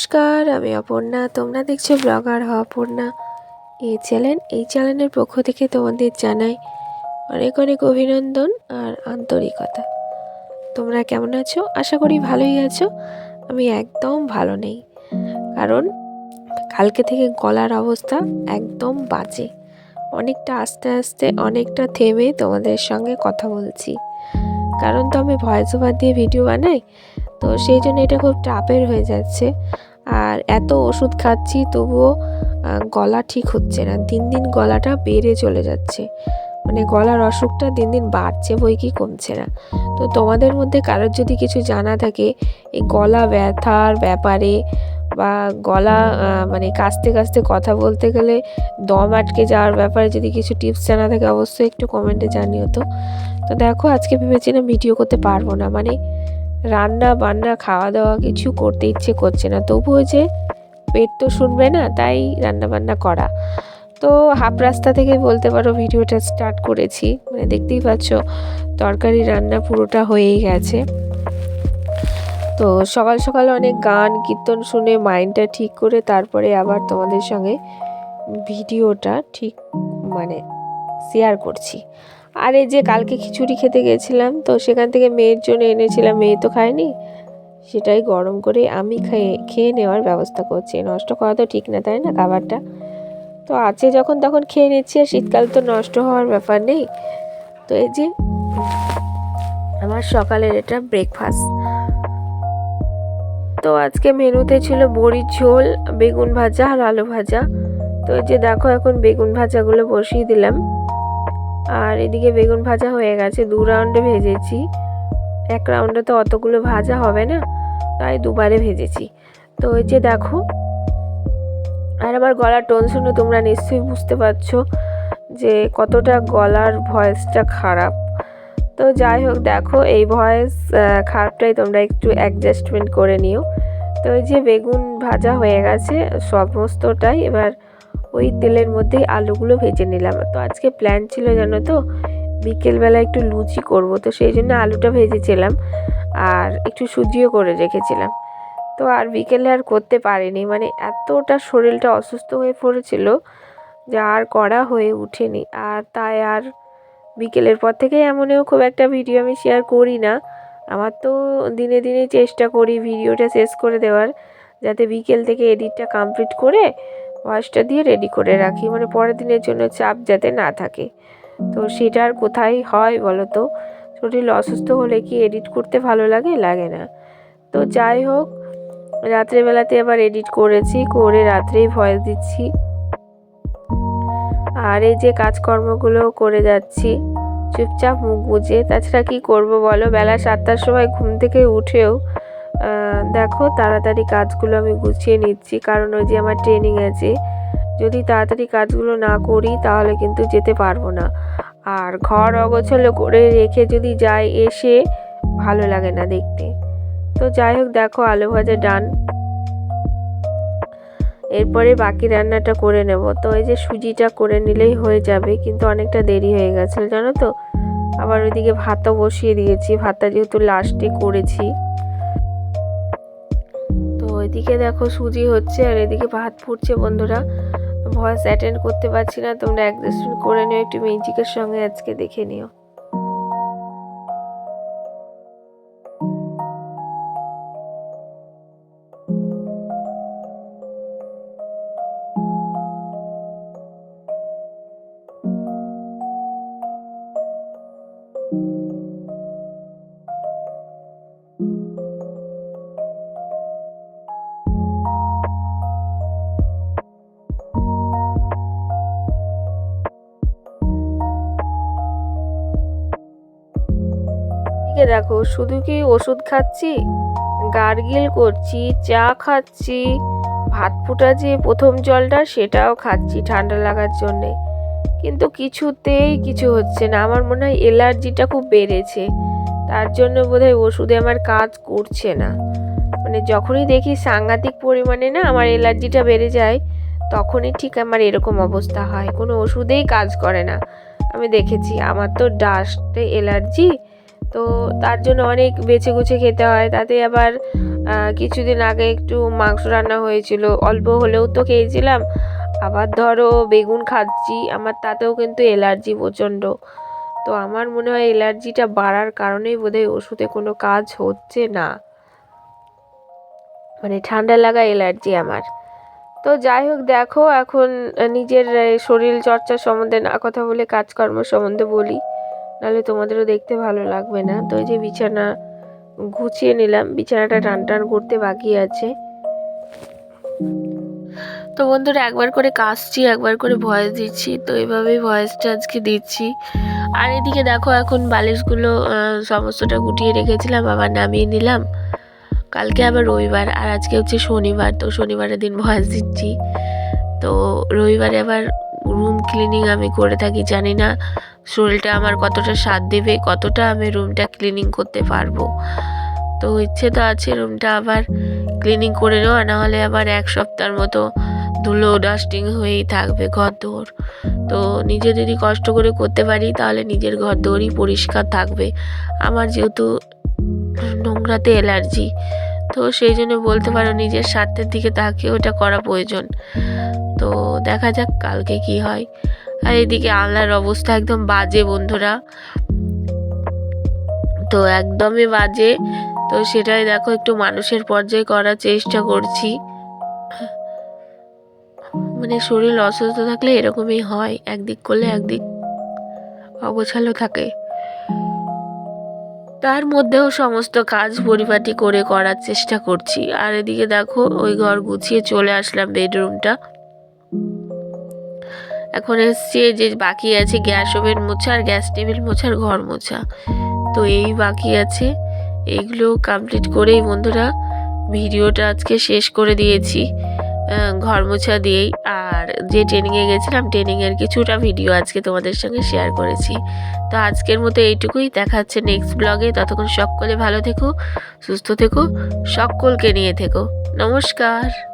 নমস্কার, আমি অপর্ণা। তোমরা দেখছ ব্লগার অপর্ণা। এই চ্যানেল, এই চ্যানেলের পক্ষ থেকে তোমাদের জানাই অনেক অনেক অভিনন্দন আর আন্তরিকতা। তোমরা কেমন আছো? আশা করি ভালোই আছো। আমি একদম ভালো নেই। কারণ কালকে থেকে গলার অবস্থা একদম বাজে। অনেকটা আস্তে আস্তে, অনেকটা থেমে তোমাদের সঙ্গে কথা বলছি। কারণ তো আমি ভয়েস ওভার দিয়ে ভিডিও বানাই, তো সেই জন্য এটা খুব টাপের হয়ে যাচ্ছে। আর এত ওষুধ খাচ্ছি তবুও গলা ঠিক হচ্ছে না। দিন দিন গলাটা বেড়ে চলে যাচ্ছে। মানে গলার অসুখটা দিন দিন বাড়ছে বই কি কমছে না। তো তোমাদের মধ্যে কারোর যদি কিছু জানা থাকে, এই গলা ব্যথার ব্যাপারে বা গলা মানে কাস্তে কাস্তে কথা বলতে গেলে দম আটকে যাওয়ার ব্যাপারে যদি কিছু টিপস জানা থাকে, অবশ্যই একটু কমেন্টে জানিও তো। তো দেখো, আজকে ভেবেছিলাম ভিডিও করতে পারব না। মানে রান্না বান্না খাওয়া দাওয়া কিছু করতে ইচ্ছে করছে না। তবুও যে পেট তো শুনবে না, তাই রান্না বান্না করা। তো হাফ রাস্তা থেকে বলতে পারো ভিডিওটা স্টার্ট করেছি। মানে দেখতেই পাচ্ছ তরকারি রান্না পুরোটা হয়েই গেছে। তো সকাল সকাল অনেক গান, কীর্তন শুনে মাইন্ডটা ঠিক করে তারপরে আবার তোমাদের সঙ্গে ভিডিওটা ঠিক মানে শেয়ার করছি। আর এই যে কালকে খিচুড়ি খেতে গেছিলাম, তো সেখান থেকে মেয়ের জন্য এনেছিলাম, মেয়ে তো খায়নি। সেটাই গরম করে আমি খেয়ে খেয়ে নেওয়ার ব্যবস্থা করছি। নষ্ট করা তো ঠিক না, তাই না খাবারটা? তো আছে যখন তখন খেয়ে নিচ্ছি, আর শীতকাল তো নষ্ট হওয়ার ব্যাপার নেই। তো এই যে আমার সকালের এটা ব্রেকফাস্ট তো আজকে মেনুতে ছিল বড়ির ঝোল, বেগুন ভাজা আর আলু ভাজা। তো এই যে দেখো এখন বেগুন ভাজাগুলো বসিয়ে দিলাম। আর এদিকে বেগুন ভাজা হয়ে গেছে, দু রাউন্ডে ভেজেছি। এক রাউন্ডে তো অতগুলো ভাজা হবে না, তাই দুবারে ভেজেছি। তো ওই যে দেখো, আর আমার গলার টোন শুনে তোমরা নিশ্চয়ই বুঝতে পারছ যে কতটা গলার ভয়েসটা খারাপ। তো যাই হোক, দেখো এই ভয়েস খারাপটাই তোমরা একটু অ্যাডজাস্টমেন্ট করে নিও। তো ওই যে বেগুন ভাজা হয়ে গেছে, সমস্তটাই এবার ওই তেলের মধ্যেই আলুগুলো ভেজে নিলাম। তো আজকে প্ল্যান ছিল জানো তো? বিকেলবেলা একটু লুচি করব, তো সেই জন্য আলুটা ভেজেছিলাম আর একটু সুজিও করে রেখেছিলাম। তো আর বিকেলে আর করতে পারিনি মানে এতটা শরীরটা অসুস্থ হয়ে পড়েছিল যা আর করা হয়ে ওঠেনি আর তাই আর বিকেলের পর থেকে এমনও খুব একটা ভিডিও আমি শেয়ার করি না। আমার তো দিনে দিনে চেষ্টা করি ভিডিওটা শেষ করে দেওয়ার, যাতে বিকেল থেকে এডিটটা কমপ্লিট করে ভয়েসটা দিয়ে রেডি করে রাখি। মানে পরের দিনের জন্য চাপ যাতে না থাকে। তো সেটা আর কোথায় হয় বলো তো? শরীর অসুস্থ হলে কি এডিট করতে ভালো লাগে? লাগে না। তো যাই হোক, রাত্রেবেলাতে আবার এডিট করেছি, করে রাত্রেই ভয়েস দিচ্ছি। আর এই যে কাজকর্মগুলো করে যাচ্ছি, চুপচাপ মুখ বুঝে তাছাড়া কি করব বলো? বেলা সাতটার সময় ঘুম থেকে উঠেও দেখো তাড়াতাড়ি কাজগুলো আমি গুছিয়ে নিচ্ছি, কারণ ওই যে আমার ট্রেনিং আছে। যদি তাড়াতাড়ি কাজগুলো না করি তাহলে কিন্তু যেতে পারব না। আর ঘর অগোছালো করে রেখে যদি যাই এসে ভালো লাগে না দেখতে। তো যাই হোক, দেখো আলু ভাজা ডান এরপরে বাকি রান্নাটা করে নেব। তো এই যে সুজিটা করে নিলেই হয়ে যাবে, কিন্তু অনেকটা দেরি হয়ে গেছিল, জানো তো? আবার ওইদিকে ভাতও বসিয়ে দিয়েছি। ভাতটা যেহেতু লাস্টে করেছি। ওইদিকে দেখো সুজি হচ্ছে আর এদিকে ভাত ফুটছে বন্ধুরা। ভয়েস অ্যাটেন্ড করতে পারছি না, তোমরা অ্যাডজাস্টমেন্ট করে নিও, একটু মিউজিকের সঙ্গে আজকে দেখে নিও। এদিকে দেখো, শুধু কি ওষুধ খাচ্ছি? গার্গিল করছি, চা খাচ্ছি, ভাত ফোটা যে প্রথম জলটা সেটাও খাচ্ছি ঠান্ডা লাগার জন্যে। কিন্তু কিছুতেই কিছু হচ্ছে না, আমার মনে হয় অ্যালার্জিটা খুব বেড়েছে। তার জন্য বোধহয় ওষুধে আমার কাজ করছে না। মানে যখনই দেখি সাংঘাতিক পরিমাণে না আমার অ্যালার্জিটা বেড়ে যায়, তখনই ঠিক আমার এরকম অবস্থা হয়। কোনো ওষুধেই কাজ করে না। আমি দেখেছি, আমার তো ডাস্টে অ্যালার্জি তো তার জন্য অনেক বেছে গুছে খেতে হয়। তাতে আবার কিছুদিন আগে একটু মাংস রান্না হয়েছিল। অল্প হলেও তো খেয়েছিলাম। আবার ধরো বেগুন খাচ্ছি, আমার তাতেও কিন্তু অ্যালার্জি প্রচণ্ড। তো আমার মনে হয় অ্যালার্জিটা বাড়ার কারণেই বোধহয় ওষুধে কোনো কাজ হচ্ছে না। মানে ঠান্ডা লাগা অ্যালার্জি আমার। তো যাই হোক, দেখো এখন নিজের শরীর চর্চা সম্বন্ধে, না কথা বলে কাজকর্ম সম্বন্ধে বলি। নাহলে তোমাদেরও দেখতে ভালো লাগবে না। তো এই যে বিছানা গুছিয়ে নিলাম। বিছানাটা টান টান করতে বাকি আছে। তো বন্ধুরা, একবার করে কাশছি, একবার করে ভয়েস দিচ্ছি। তো এভাবেই ভয়েসটা আজকে দিচ্ছি। আর এদিকে দেখো, এখন বালিশগুলো সমস্তটা গুটিয়ে রেখেছিলাম, আবার নামিয়ে নিলাম। কালকে আবার রবিবার, আর আজকে হচ্ছে শনিবার। তো শনিবারের দিন ভয়েস দিচ্ছি। তো রবিবারে আবার রুম ক্লিনিং আমি করে থাকি, জানি না। শরীরটা আমার কতটা সাথ দেবে, কতটা আমি রুমটা ক্লিনিং করতে পারব। তো ইচ্ছে তো আছে রুমটা আবার ক্লিনিং করে নেওয়া, নাহলে আবার এক সপ্তাহের মতো ধুলো ডাস্টিং হয়েই থাকবে ঘর দৌড় তো নিজে যদি কষ্ট করে করতে পারি, তাহলে নিজের ঘর দৌড়ই পরিষ্কার থাকবে। আমার যেহেতু নোংরাতে অ্যালার্জি তো সেই জন্য বলতে পারো নিজের স্বার্থের দিকে তাকিয়ে ওটা করা প্রয়োজন। তো দেখা যাক কালকে কি হয়। আর এদিকে আল্লাহর অবস্থা একদম বাজে বন্ধুরা। তো একদমই বাজে। তো সেটাই দেখো, একটু মানুষের পর্যায়ে করার চেষ্টা করছি। মানে শরীর অসুস্থ থাকলে এরকমই হয়, একদিক করলে একদিক অগোছালো থাকে। তার মধ্যেও সমস্ত কাজ পরিপাটি করে করার চেষ্টা করছি। আর এদিকে দেখো, ওই ঘর গুছিয়ে চলে আসলাম বেডরুমটা। এখন এসছে যে বাকি আছে গ্যাস ওভেন মোছা আর গ্যাস টেবিল মোছার ঘর মোছা। তো এই বাকি আছে, এইগুলো কমপ্লিট করেই বন্ধুরা ভিডিওটা আজকে শেষ করে দিয়েছি ঘর মোছা দিয়েই। আর যে ট্রেনিংয়ে গেছিলাম ট্রেনিংয়ের কিছুটা ভিডিও আজকে তোমাদের সঙ্গে শেয়ার করেছি। তো আজকের মতো এইটুকুই, দেখা হচ্ছে নেক্সট ব্লগে ততক্ষণ সকলে ভালো থেকো, সুস্থ থেকো, সকলকে নিয়ে থেকো। নমস্কার।